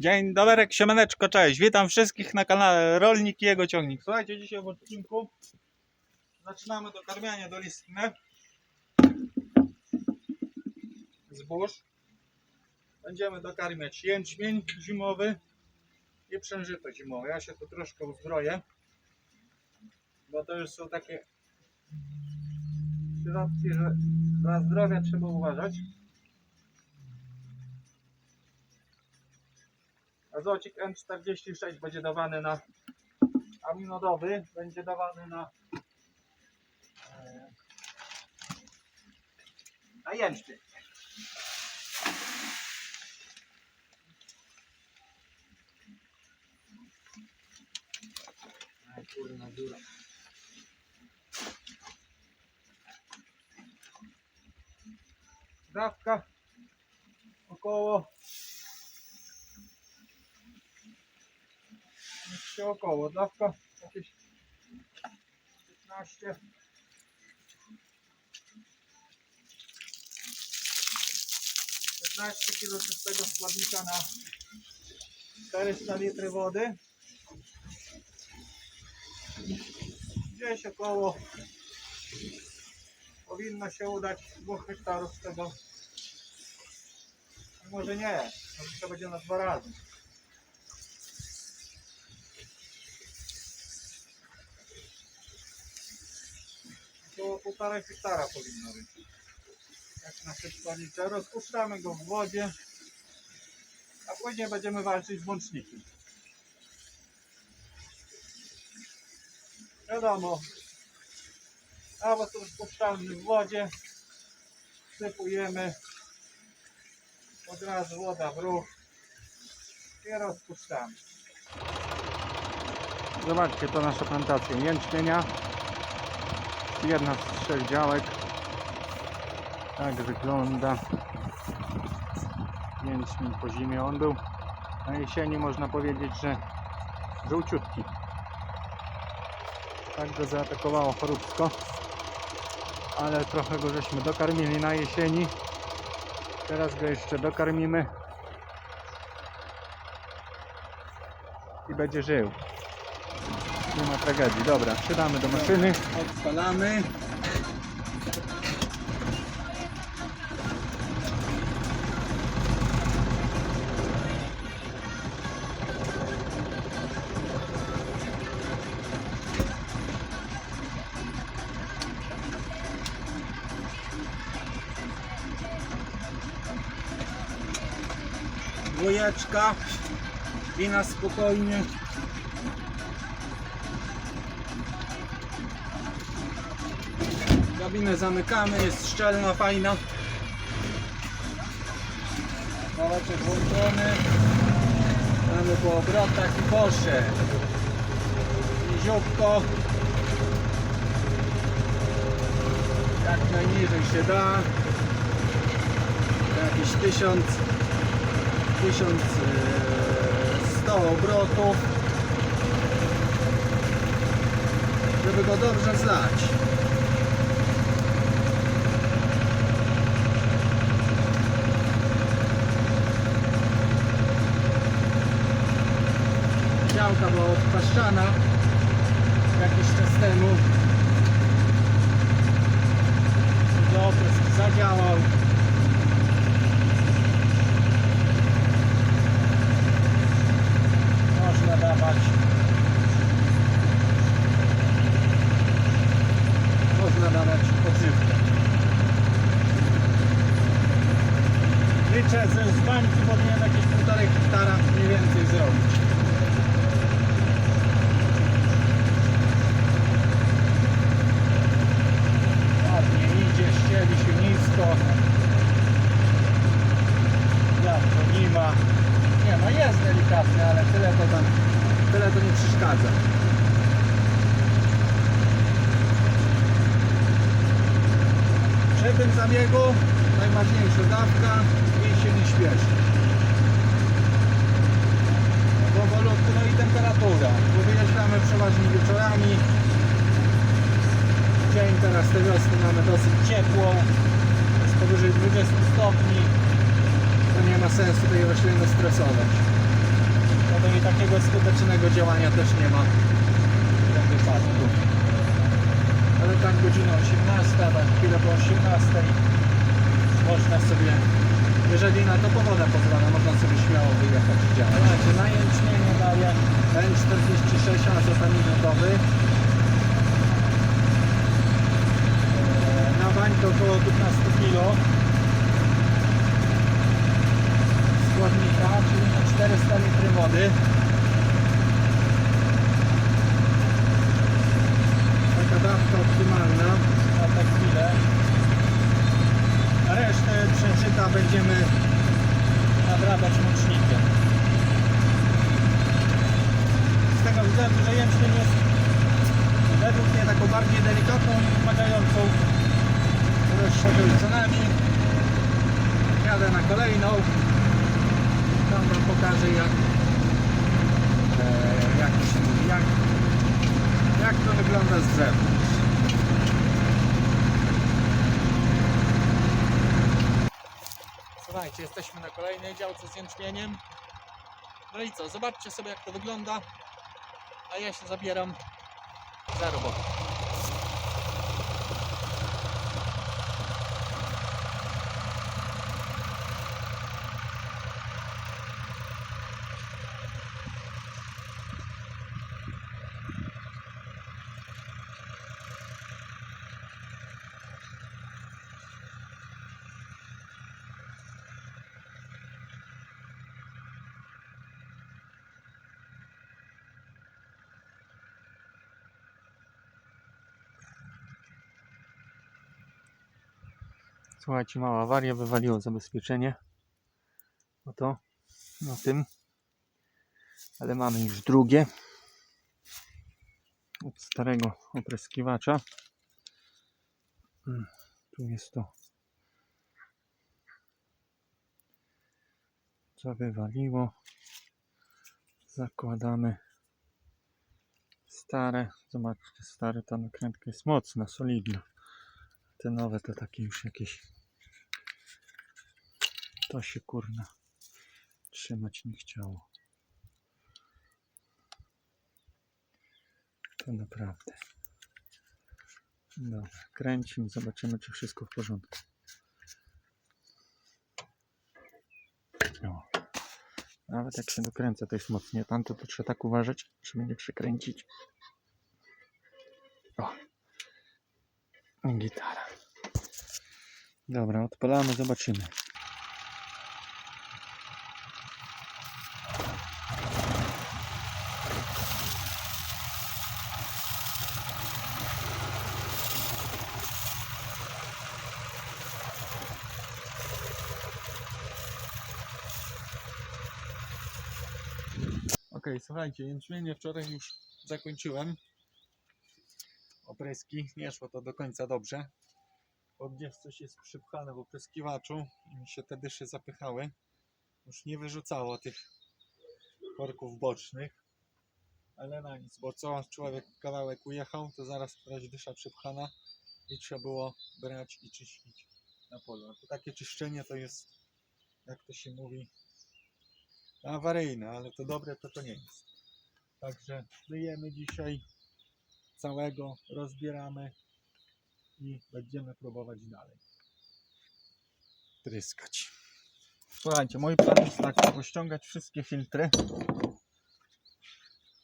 Dzień dobry, siemaneczko, cześć. Witam wszystkich na kanale Rolnik i jego ciągnik. Słuchajcie, dzisiaj w odcinku zaczynamy dokarmianie do listny zbóż. Będziemy dokarmiać jęczmień zimowy i przężyto zimowe. Ja się tu troszkę uzbroję, bo to już są takie środki, że dla zdrowia trzeba uważać. Azocik N46 będzie dawany na aminodowy, będzie dawany na e, na jęczmień. Kurna dziura. Dawka około około dawka jakieś 15 15 kg czystego składnika na 400 litry wody. Gdzieś około powinno się udać 2 hektarów z tego. Może nie, może to będzie na dwa razy około półtora hektara powinno być. Jak na składnicze. Rozpuszczamy go w wodzie, a później będziemy walczyć z bącznikiem. Wiadomo, awos rozpuszczalny w wodzie, sypujemy, od razu woda w ruch i rozpuszczamy. Zobaczcie, to nasza plantacja jęczmienia jedna z trzech działek. Tak wygląda jęczmień po zimie. On był na jesieni można powiedzieć, że żółciutki. Tak go zaatakowało choróbsko. Ale trochę go żeśmy dokarmili na jesieni. Teraz go jeszcze dokarmimy. I będzie żył. Nie ma tragedii. Dobra, wsiadamy do maszyny. Odpalamy. Dwójeczka i na spokojnie Kabinę zamykamy, jest szczelna, fajna. Małeczek włączony. Mamy po obrotach i poszedł. Niziutko. Jak najniżej się da. Jakieś 1000 1100 obrotów. Żeby go dobrze zlać. Działka była odpaszczana jakiś czas temu. Okres zadziałał. Można dawać można dawać pożywkę. Liczę, że z bańki powinien jakieś półtorej hektara mniej więcej zrobić. Ładnie idzie, ścieli się nisko. Wiatru nie ma. Nie no jest delikatny, ale tyle to tam, tyle to nie przeszkadza. Zabiegu najważniejsza dawka i się nie śpieszy. Powolutku, no i temperatura, bo wyjeżdżamy przeważnie wieczorami, dzień teraz tej wiosny mamy dosyć ciepło, jest powyżej 20 stopni, to nie ma sensu tej rośliny stresować. No to i takiego skutecznego działania też nie ma w tym wypadku. Ale tak godzina 18, tak chwilę po 18 można sobie, jeżeli na to pogoda pozwala, można sobie śmiało wyjechać i działać. Znaczy, na daje N46 azotaminutowy. Eee, Na bańkę około 15 kg składnika, czyli na 400 litry wody. Taka dawka optymalna na tę chwilę. A resztę przeczyta będziemy nadrabiać mocznikiem. Z tego względu, że jęczmień jest według mnie taką bardziej delikatną i wymagającą cenami. Jadę na kolejną. Tam wam pokażę jak, e, jak jak, jak to wygląda z zewnątrz. Słuchajcie, jesteśmy na kolejnej działce z jęczmieniem. No i co, zobaczcie sobie jak to wygląda. A ja się zabieram za robotę. Słuchajcie, mała awaria, wywaliło zabezpieczenie. No to na tym. Ale mamy już drugie. Od starego opryskiwacza. Mm, Tu jest to. Co wywaliło. Zakładamy stare. Zobaczcie, stare ta nakrętka jest mocna, solidna. Te nowe to takie już jakieś. To się kurna trzymać nie chciało. To naprawdę. Dobra, kręcimy, zobaczymy czy wszystko w porządku. O. Nawet jak się dokręca, to jest mocnie. Tamto to trzeba tak uważać, żeby nie przekręcić. O. Gitara. Dobra, odpalamy, zobaczymy. Ok, słuchajcie, jęczmienie wczoraj już zakończyłem. Opryski, nie szło to do końca dobrze. Bo gdzieś coś jest przypchane w opryskiwaczu i mi się te dysze zapychały. Już nie wyrzucało tych korków bocznych. Ale na nic, bo co człowiek kawałek ujechał, to zaraz któraś dysza przypchana i trzeba było brać i czyścić na polu. To takie czyszczenie to jest, jak to się mówi, awaryjne, ale to dobre to to nie jest. Także myjemy dzisiaj całego, rozbieramy i będziemy próbować dalej tryskać. Słuchajcie, mój plan jest taki, pościągać wszystkie filtry,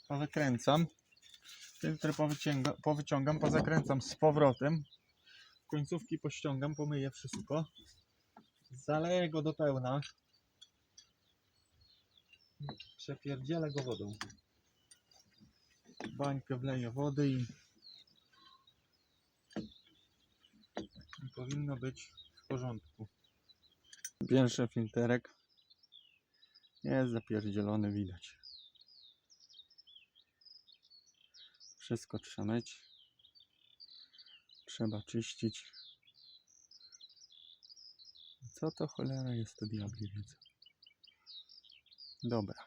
powykręcam, filtry powyciąga, powyciągam, pozakręcam z powrotem, końcówki pościągam, pomyję wszystko, zaleję go do pełna, przepierdzielę go wodą. Bańkę wleję wody i i powinno być w porządku. Pierwszy filterek jest zapierdzielony, widać. Wszystko trzeba myć. Trzeba czyścić. Co to cholera jest, to diabli wiedzą. Dobra.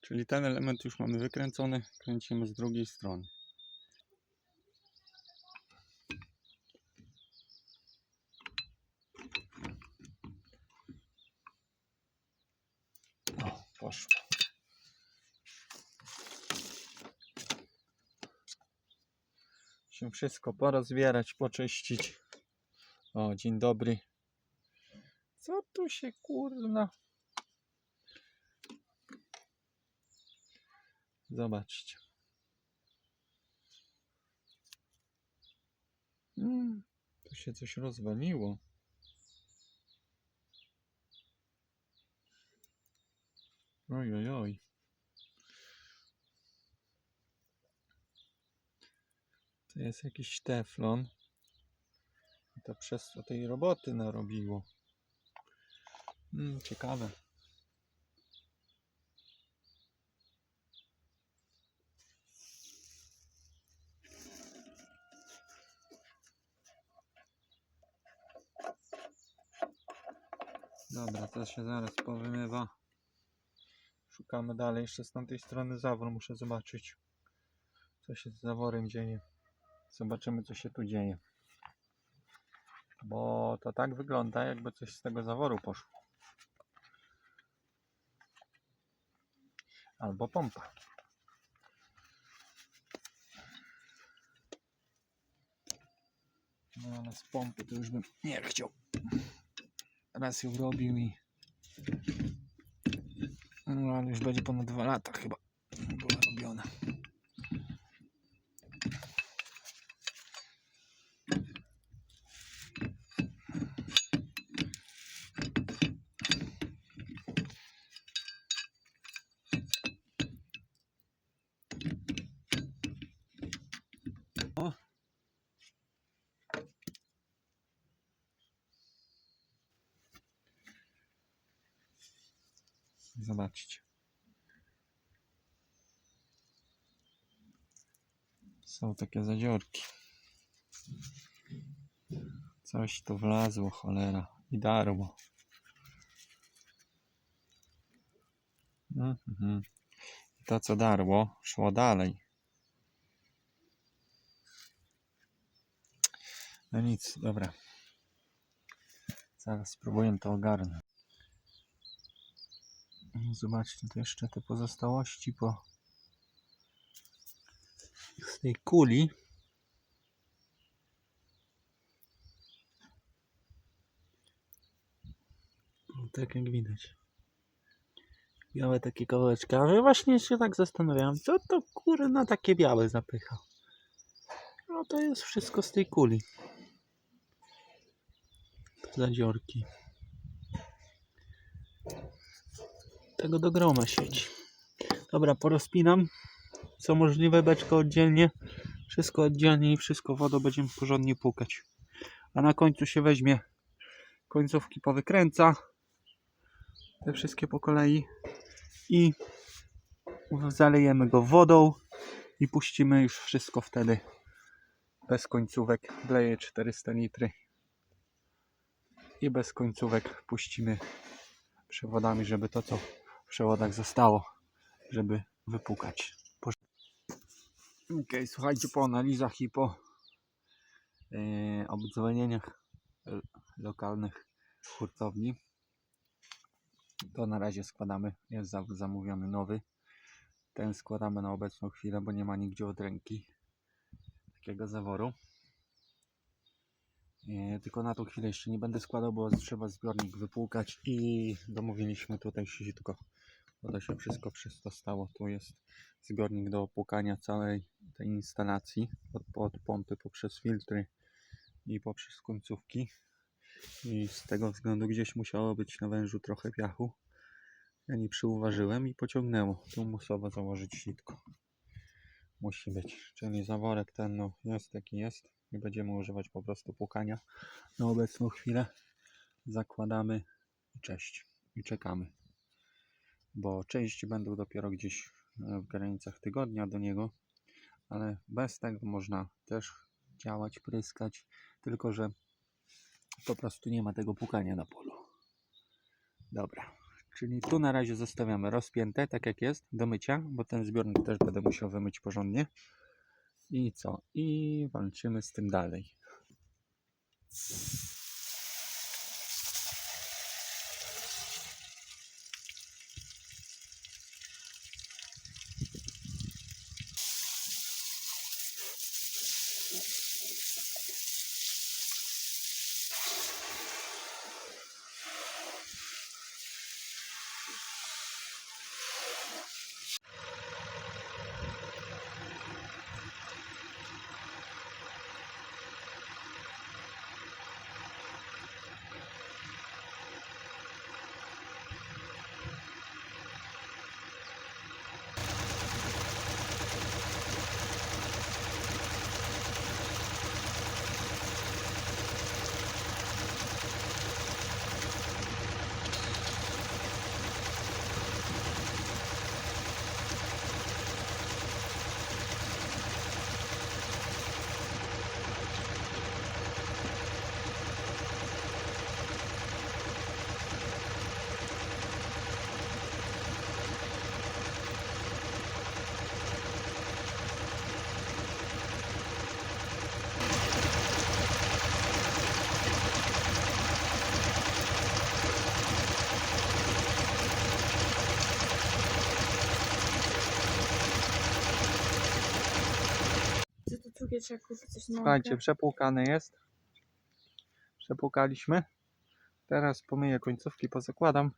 Czyli ten element już mamy wykręcony, kręcimy z drugiej strony. O, poszło. Się wszystko porozbierać, poczyścić. O, dzień dobry. Co tu się kurna? Zobaczcie. Mm, tu się coś rozwaliło. Oj, oj, oj. To jest jakiś teflon. I to przez to tej roboty narobiło. Mm, ciekawe. Dobra, to się zaraz powymywa. Szukamy dalej. Jeszcze z tamtej strony zawór muszę zobaczyć. Co się z zaworem dzieje. Zobaczymy, co się tu dzieje. Bo to tak wygląda, jakby coś z tego zaworu poszło. Albo pompa. No ale z pompy to już bym nie chciał. Raz ją robił i... No ale już będzie ponad dwa lata chyba była robiona. O. Zobaczcie. Są takie zadziorki. Coś tu wlazło, cholera. I darło. Mhm. I to co darło, szło dalej. No nic, dobra. Zaraz spróbuję to ogarnąć. Zobaczcie, to jeszcze te pozostałości po tej kuli. No, Tak jak widać. Białe takie kawałeczki. Ale właśnie się tak zastanawiałem, co to kurna takie białe zapycha. No to jest wszystko z tej kuli. Zadziorki. Tego do groma siedzi. Dobra, porozpinam. Co możliwe, beczkę oddzielnie. Wszystko oddzielnie i wszystko wodą będziemy porządnie płukać. A na końcu się weźmie końcówki powykręca. Te wszystkie po kolei. I zalejemy go wodą i puścimy już wszystko wtedy bez końcówek. Wleję 400 litry i bez końcówek puścimy przewodami, żeby to co przewodach zostało, żeby wypukać. Ok, słuchajcie, po analizach i po e, obdzwonieniach lokalnych hurtowni, to na razie składamy, jest za- zamówiony nowy. Ten składamy na obecną chwilę, bo nie ma nigdzie od ręki takiego zaworu. E, tylko na tą chwilę jeszcze nie będę składał, bo trzeba zbiornik wypłukać i domówiliśmy tutaj sitko. Bo to się wszystko przez to stało. Tu jest zbiornik do opłukania całej tej instalacji od, od pompy poprzez filtry i poprzez końcówki. I z tego względu gdzieś musiało być na wężu trochę piachu. Ja nie przyuważyłem i pociągnęło. Tu musowo założyć sitko. Musi być. Czyli zaworek ten no, jest jaki jest. Nie będziemy używać po prostu płukania na obecną chwilę. Zakładamy i cześć. I czekamy. Bo części będą dopiero gdzieś e, w granicach tygodnia do niego. Ale bez tego można też działać, pryskać. Tylko, że po prostu nie ma tego płukania na polu. Dobra. Czyli tu na razie zostawiamy rozpięte, tak jak jest, do mycia, bo ten zbiornik też będę musiał wymyć porządnie. I co? I walczymy z tym dalej. Czy coś na Słuchajcie, przepłukany jest. Przepłukaliśmy. Teraz pomyję końcówki, pozakładam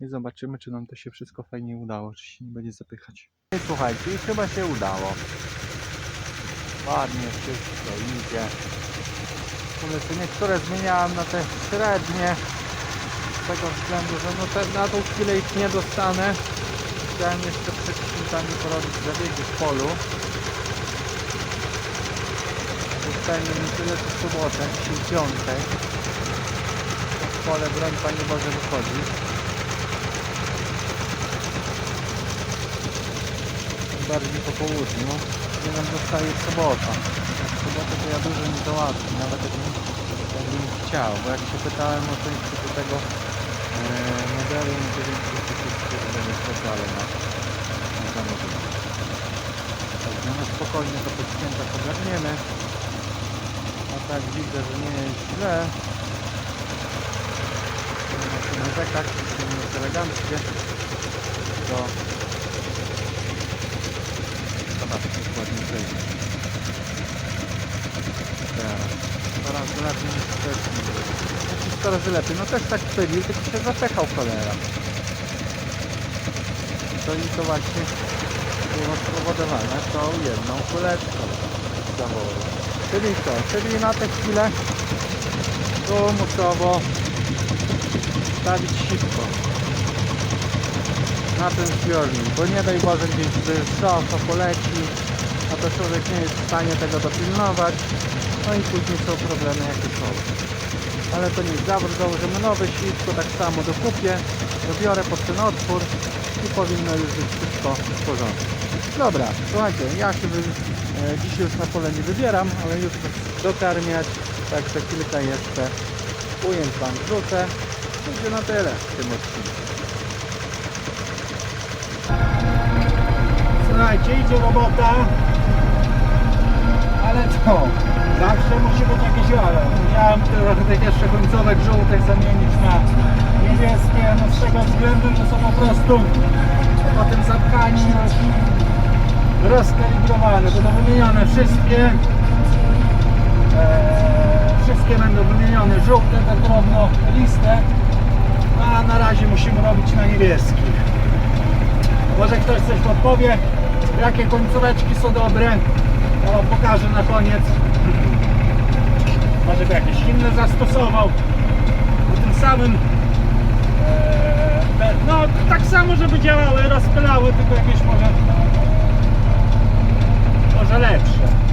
i zobaczymy, czy nam to się wszystko fajnie udało, czy się nie będzie zapychać. I słuchajcie, chyba się udało. Ładnie wszystko idzie. Polecę niektóre zmieniałem na te średnie. Z tego względu, że no te, na tą chwilę ich nie dostanę. Chciałem jeszcze przed świętami porobić zabiegi w polu. Zostajemy mi tyle co sobotę, dzisiaj piątek. W pole broń Panie Boże wychodzi. Bardziej po południu. Nie nam zostaje sobota. Sobotę to ja dużo nie załatwię, nawet jakbym, jakbym chciał, bo jak się pytałem o część do tego e, modelu, no to większość jest stwierdzenie ale na, na zamówienie. No spokojnie to pod święta ogarniemy. Tak widzę, że nie jest źle. Się narzekać, wszystko jest eleganckie. To zobaczcie, jak ładnie przejdzie. Teraz. Coraz lepiej niż wcześniej. Znaczy coraz lepiej. No też tak pylił, tylko się zapechał cholera. To i to właśnie było spowodowane tą jedną kuleczką zaworu. Czyli co? Czyli na tę chwilę przymusowo stawić sitko na ten zbiornik, bo nie daj Boże gdzieś wysoko poleci, a to człowiek nie jest w stanie tego dopilnować, no i później są problemy jakie są. Ale to jest zawód, założymy nowe sitko, tak samo dokupię, dobiorę pod ten otwór i powinno już być wszystko w porządku. Dobra, słuchajcie, ja się e, dzisiaj już na pole nie wybieram, ale już dokarmiać, także kilka jeszcze ujęć Wam wrzucę. Będzie na tyle w tym odcinku. Słuchajcie, idzie robota. Ale co? Zawsze musi być jakieś ale. Miałem trochę tych jeszcze końcówek żółtych zamienić na niebieskie, no z tego względu, że są po prostu po tym zapchaniu już rozkalibrowane. Będą wymienione wszystkie. E, wszystkie będą wymienione żółte, te drobno liste. A na razie musimy robić na niebieskich. Może ktoś coś podpowie, jakie końcóweczki są dobre. Ja wam pokażę na koniec. Może by jakieś inne zastosował. W tym samym e, no tak samo, żeby działały, rozpylały, tylko jakieś może może lepsze.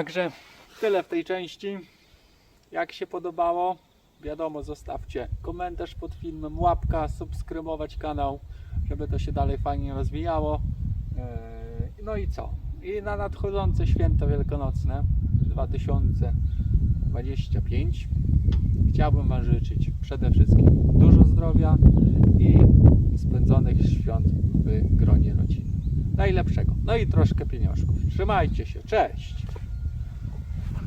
Także tyle w tej części. Jak się podobało, wiadomo, zostawcie komentarz pod filmem, łapka, subskrybować kanał, żeby to się dalej fajnie rozwijało. Yy, No i co? I na nadchodzące święto wielkanocne 2025 chciałbym Wam życzyć przede wszystkim dużo zdrowia i spędzonych świąt w gronie rodziny. Najlepszego. No i troszkę pieniążków. Trzymajcie się. Cześć!